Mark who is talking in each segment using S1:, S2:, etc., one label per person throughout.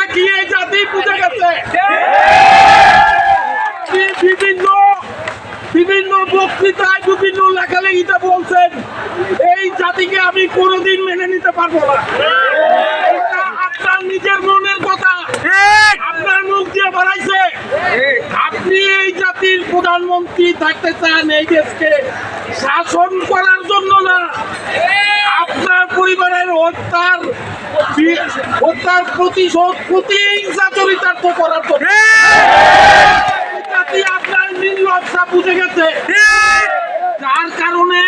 S1: তাকিয়ে জাতি বুঝে গেছে? বিভিন্ন বিভিন্ন বক্তৃতায় বিভিন্ন লেখালেখিতে বলছেন, এই জাতিকে আমি কোনোদিন মেনে নিতে পারব না। আপনার নিজের মনের কথা। আপনার মুখ দিয়ে বাড়াইছে। আপনি এই জাতির প্রধানমন্ত্রী থাকতে চান এই দেশকে শাসন করার হত্যার হত্যার প্রতিশোধ প্রতিহিংসা চরিতার্থ করার জন্য আপনার নির্লজ্জা বুঝে গেছে? যার কারণে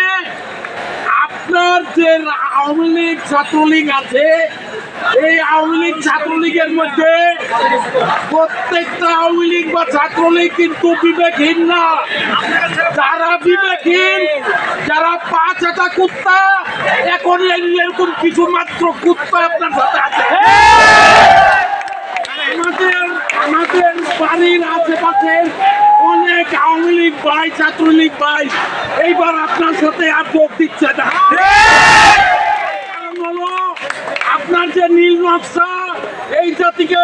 S1: আপনার যে আওয়ামী লীগ ছাত্রলীগ আছে এই আওয়ামী লীগ ছাত্রলীগের মধ্যে প্রত্যেকটা আওয়ামী লীগ বা ছাত্রলীগ কিন্তু বিবেকহীন না। যারা বিবেকহীন যারা পাঁচ হাতা কুত্তা, এখন এরকম কিছু মাত্র কুত্তা আপনার সাথে আছে। আমাদের আমাদের বাড়ির আশেপাশে অনেক আওয়ামী লীগ ভাই, ছাত্রলীগ ভাই, এইবার আপনার সাথে আর যোগ দিচ্ছে না। আপনার যে নীল নকশা, এই জাতিকে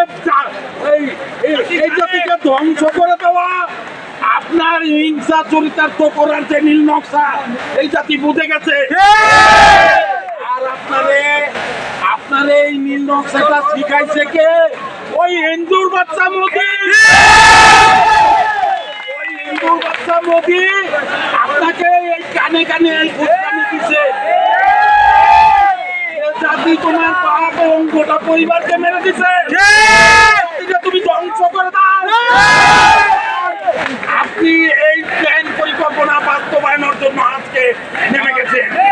S1: এই জাতিকে ধ্বংস আপনার হিংসা চরিতার্থ করার যে নীল নকশা এই জাতি বুঝে গেছে। আর আপনারে আপনার এই নীল নকশাটা শিখাইছে কে? ওই হিন্দুর বাচ্চা মোদি। ওই হিন্দুর বাচ্চা মোদি আপনাকে এই কানে কানে এই ফুটকানি দিছে। জাতি তোমার এবং গোটা পরিবারকে মেরে দিছে জাতিকে তুমি ধ্বংস করে দাও আপনি এই